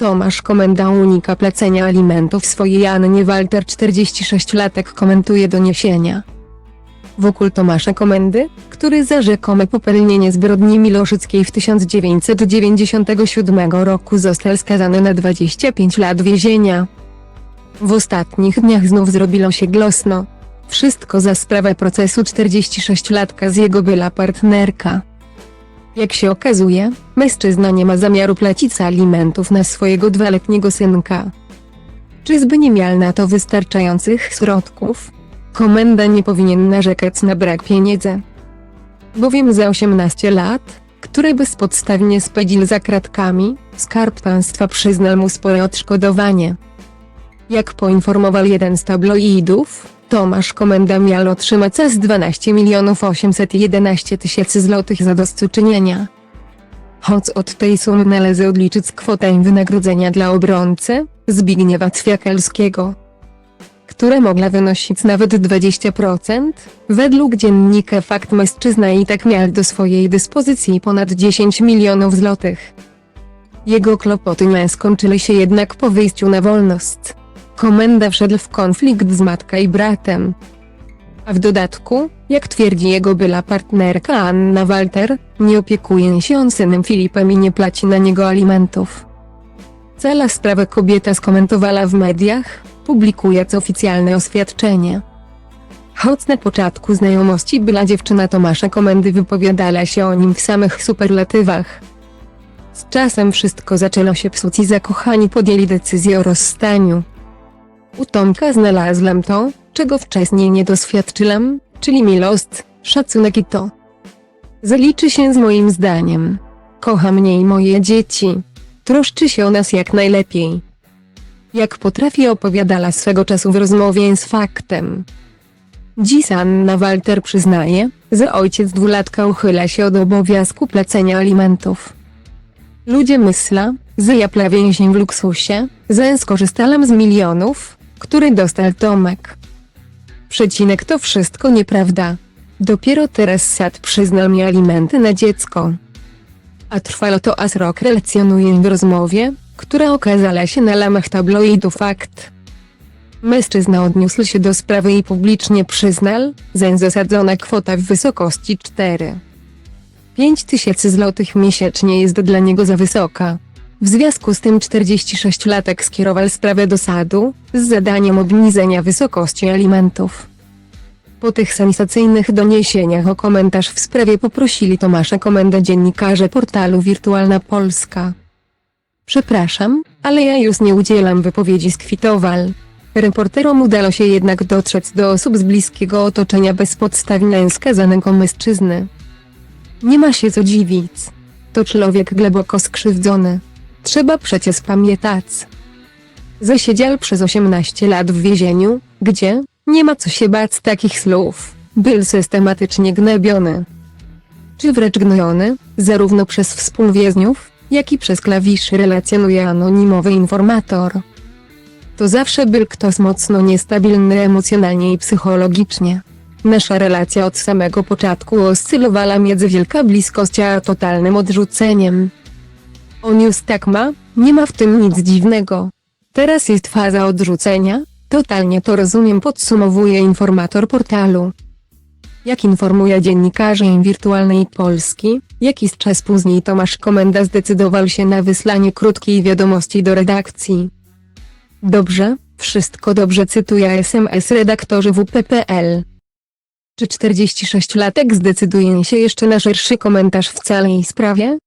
Tomasz Komenda unika płacenia alimentów swojej Annie Walter 46-latek komentuje doniesienia. Wokół Tomasza Komendy, który za rzekome popełnienie zbrodni Miloszyckiej w 1997 roku został skazany na 25 lat więzienia. W ostatnich dniach znów zrobiło się głośno. Wszystko za sprawę procesu 46-latka z jego była partnerka. Jak się okazuje, mężczyzna nie ma zamiaru płacić alimentów na swojego dwuletniego synka. Czyżby nie miał na to wystarczających środków? Komenda nie powinien narzekać na brak pieniędzy. Bowiem za 18 lat, które bezpodstawnie spędził za kratkami, Skarb Państwa przyznał mu spore odszkodowanie. Jak poinformował jeden z tabloidów, Tomasz Komenda miał otrzymać aż 12 milionów 811 tysięcy złotych zadośćuczynienia. Choć od tej sumy należy odliczyć kwotę wynagrodzenia dla obrońcy, Zbigniewa Cwiakelskiego, która mogła wynosić nawet 20%, według dziennika Fakt mężczyzna i tak miał do swojej dyspozycji ponad 10 milionów złotych. Jego kłopoty nie skończyły się jednak po wyjściu na wolność. Komenda wszedł w konflikt z matką i bratem. A w dodatku, jak twierdzi jego była partnerka Anna Walter, nie opiekuje się on synem Filipem i nie płaci na niego alimentów. Cała sprawę kobieta skomentowała w mediach, publikując oficjalne oświadczenie. Choć na początku znajomości była dziewczyna Tomasza Komendy wypowiadała się o nim w samych superlatywach. Z czasem wszystko zaczęło się psuć i zakochani podjęli decyzję o rozstaniu. U Tomka znalazłem to, czego wcześniej nie doświadczyłam, czyli miłość, szacunek i to. Zaliczy się z moim zdaniem. Kocha mnie i moje dzieci. Troszczy się o nas jak najlepiej. Jak potrafi opowiadała swego czasu w rozmowie z faktem. Dziś Anna Walter przyznaje, że ojciec dwulatka uchyla się od obowiązku płacenia alimentów. Ludzie myślą, że ja plawię się w luksusie, że skorzystałam z milionów, który dostał Tomek. Przecinek to wszystko nieprawda. Dopiero teraz sad przyznał mi alimenty na dziecko. A trwało to aż rok relacjonuje w rozmowie, która okazała się na lamach tabloidu fakt. Mężczyzna odniósł się do sprawy i publicznie przyznał, że zasadzona kwota w wysokości 4. 5 tysięcy złotych miesięcznie jest dla niego za wysoka. W związku z tym 46-latek skierował sprawę do sadu, z zadaniem obniżenia wysokości alimentów. Po tych sensacyjnych doniesieniach o komentarz w sprawie poprosili Tomasza Komendę dziennikarze portalu Wirtualna Polska. Przepraszam, ale ja już nie udzielam wypowiedzi skwitowal. Reporterom udało się jednak dotrzeć do osób z bliskiego otoczenia bezpodstawnie skazanego mężczyzny. Nie ma się co dziwić. To człowiek głęboko skrzywdzony. Trzeba przecież pamiętać. Zasiedział przez 18 lat w więzieniu, gdzie, nie ma co się bać takich słów, był systematycznie gnębiony. Czy wręcz gnojony, zarówno przez współwięźniów, jak i przez klawiszy relacjonuje anonimowy informator. To zawsze był ktoś mocno niestabilny emocjonalnie i psychologicznie. Nasza relacja od samego początku oscylowała między wielka bliskość a totalnym odrzuceniem. On już tak ma, nie ma w tym nic dziwnego. Teraz jest faza odrzucenia, totalnie to rozumiem podsumowuje informator portalu. Jak informuje dziennikarzem wirtualnej Polski, jakiś czas później Tomasz Komenda zdecydował się na wysłanie krótkiej wiadomości do redakcji. Dobrze, wszystko dobrze cytuje SMS redaktorzy WP.pl. Czy 46-latek zdecyduje się jeszcze na szerszy komentarz w całej sprawie?